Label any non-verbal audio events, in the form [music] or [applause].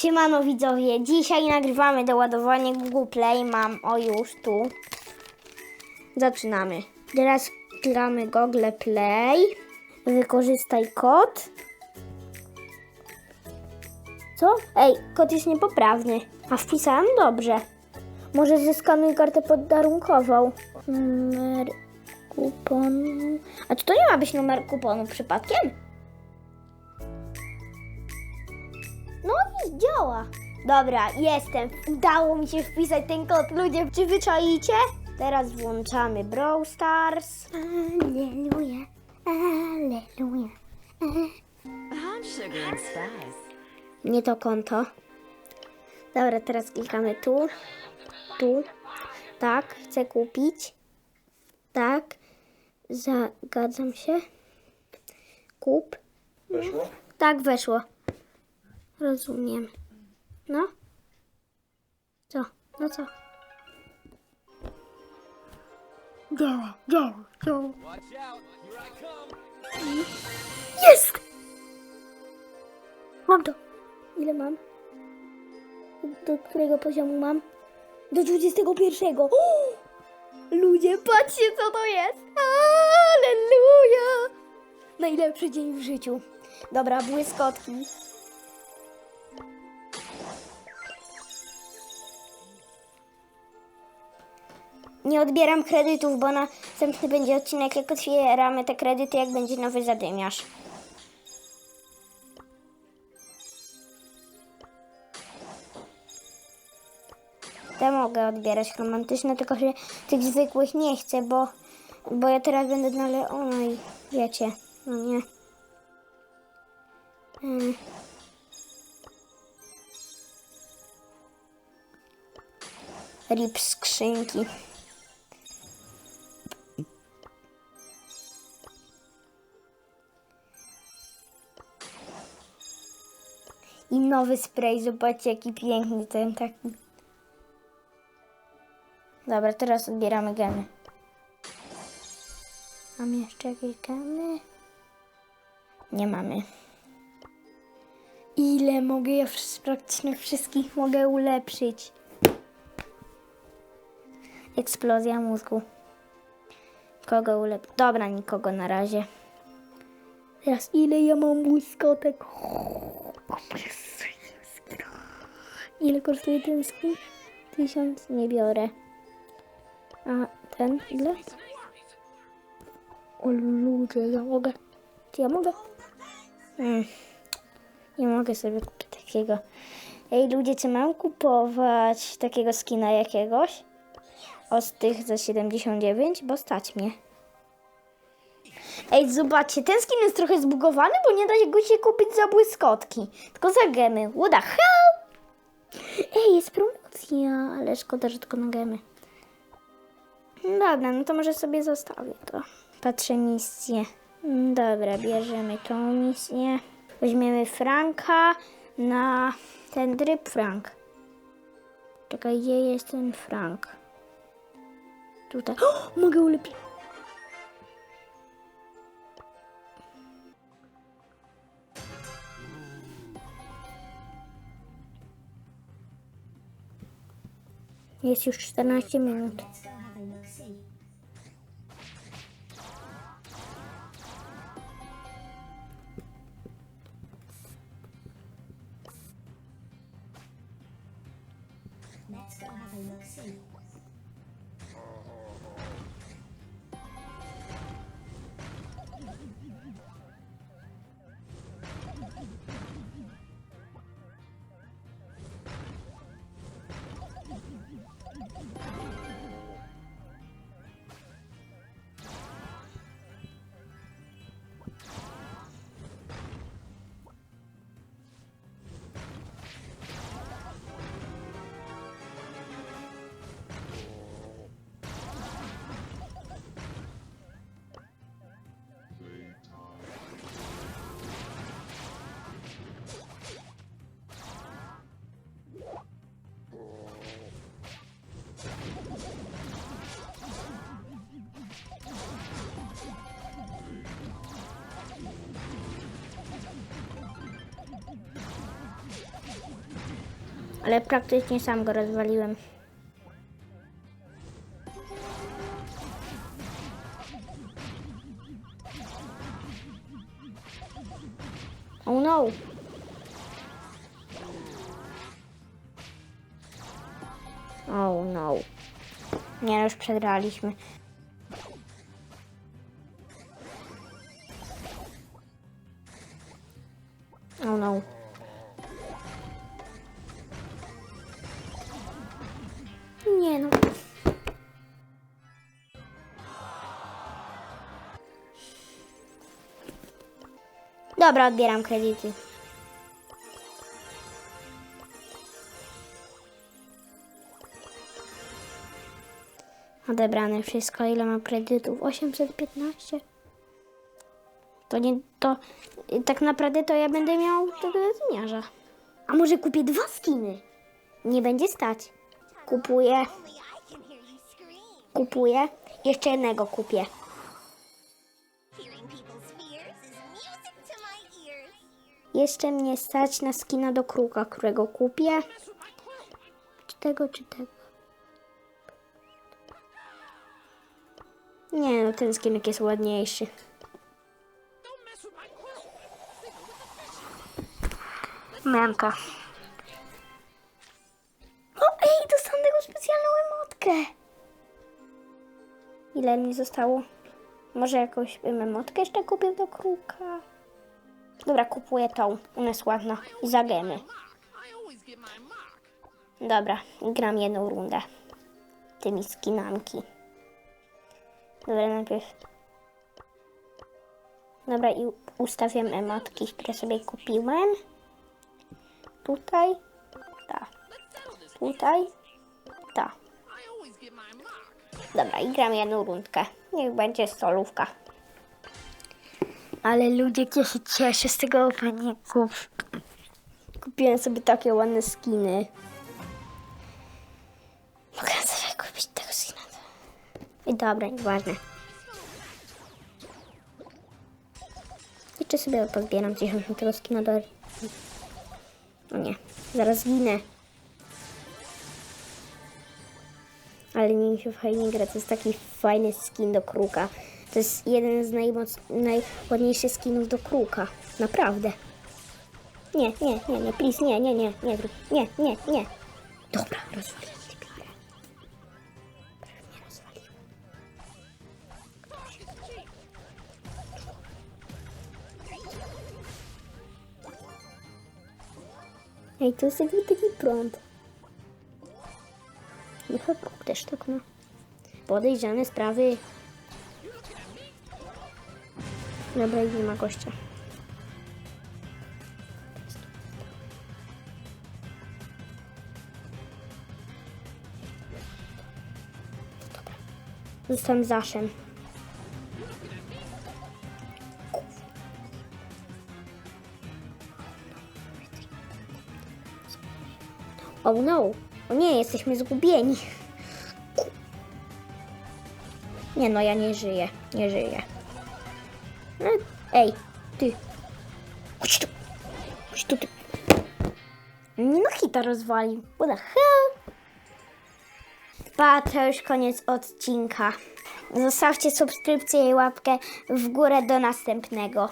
Siemano widzowie, dzisiaj nagrywamy doładowanie Google Play. Mam o już tu. Zaczynamy. Teraz klikamy Google Play. Wykorzystaj kod. Co? Ej, kod jest niepoprawny. A wpisałem dobrze. Może zeskanuj kartę podarunkową. Numer kuponu. A czy to nie ma być numer kuponu przypadkiem? Działa. Dobra, jestem. Udało mi się wpisać ten kod. Ludzie, czy wyczaicie? Teraz włączamy Brawl Stars. Aleluja, aleluja. Nie to konto. Dobra, teraz klikamy tu, tu. Tak, chcę kupić. Tak, zgadzam się. Kup. Weszło? Tak, weszło. Rozumiem. No? Co? No co? Działa, działa, działa. Jest! Mam to. Ile mam? Do którego poziomu mam? Do 21. O! Ludzie, patrzcie co to jest! Aleluja! Najlepszy dzień w życiu. Dobra, błyskotki. Nie odbieram kredytów, bo następny będzie odcinek, jak otwieramy te kredyty, jak będzie nowy zadymiarz. Te mogę odbierać romantyczne, tylko że tych zwykłych nie chcę, bo, bo ja teraz będę na Leona i wiecie, no nie. Mm. Rip skrzynki. Nowy spray, zobaczcie jaki piękny ten taki. Dobra, teraz odbieramy gemy. Mam jeszcze jakieś gemy? Nie mamy. Ile mogę ja z praktycznie wszystkich mogę ulepszyć? Eksplozja mózgu. Kogo ulep... Dobra, nikogo na razie. Teraz ile ja mam błyskotek? Ile kosztuje ten skin? Tysiąc nie biorę. A ten ile? O ludzie, ja mogę. Czy ja mogę? Mm. Nie mogę sobie kupić takiego. Ej ludzie, czy mam kupować takiego skina jakiegoś? O z tych za 79, bo stać mnie. Ej, zobaczcie, ten skin jest trochę zbugowany, bo nie da się go się kupić za błyskotki. Tylko za gemy. What the hell? Ej, jest promocja, ale szkoda, że tylko na gemy. Dobra, no to może sobie zostawię to. Patrzę misję. Dobra, bierzemy tą misję. Weźmiemy Franka na ten tryb Frank. Czekaj, gdzie jest ten Frank? Tutaj. O, [gasps] mogę ulepić. Nesse o distanciamento. Tá Let's go have a look see. Ale praktycznie sam go rozwaliłem. Oh no! Oh no. Nie, już przegraliśmy. Oh no. Dobra, odbieram kredyty. Odebrane wszystko. Ile mam kredytów? 815. To nie, to tak naprawdę to ja będę miał tego zmiarza. A może kupię dwa skiny? Nie będzie stać. Kupuję, kupuję. Jeszcze jednego kupię. Jeszcze mnie stać na skina do kruka, którego kupię. Czy tego, czy tego? Nie, no ten skinek jest ładniejszy. Memka. O, ej, dostałam tego specjalną emotkę. Ile mi zostało? Może jakąś emotkę jeszcze kupił do kruka? Dobra, kupuję tą. Ona jest ładna. I za gemy. Dobra, gram jedną rundę. Tymi skinamki. Dobra, najpierw. Dobra, i ustawiam emotki, które sobie kupiłem. Tutaj. Ta. Tutaj. Ta. Dobra, i gram jedną rundkę. Niech będzie solówka. Ale ludzie, ja się z tego openingu. Kupiłem sobie takie ładne skiny. Mogę sobie kupić tego skina. I dobra, nieważne. Jeszcze sobie pozbieram 10 tego skina do... O nie, zaraz zginę. Ale mi się fajnie gra, to jest taki fajny skin do kruka. To jest jeden z najmoc... najładniejszych skinów do kruka. Naprawdę. Nie, nie, nie, nie, please, nie, nie, nie, nie, nie, nie, nie. Dobra, rozwaliłem mnie rozwaliłem. Ej, to jest jakby taki prąd. Chyba też tak ma. Podejrzane sprawy. Dobra, nie ma gościa. Zostałem zaszem. Oh no! O nie, jesteśmy zgubieni. Nie no, ja nie żyję. Nie żyję. Ej, ty. Chodź tu. Chodź tu, ty. Nie no, hita rozwalił. What the hell? Pa, to już koniec odcinka. Zostawcie subskrypcję i łapkę w górę do następnego.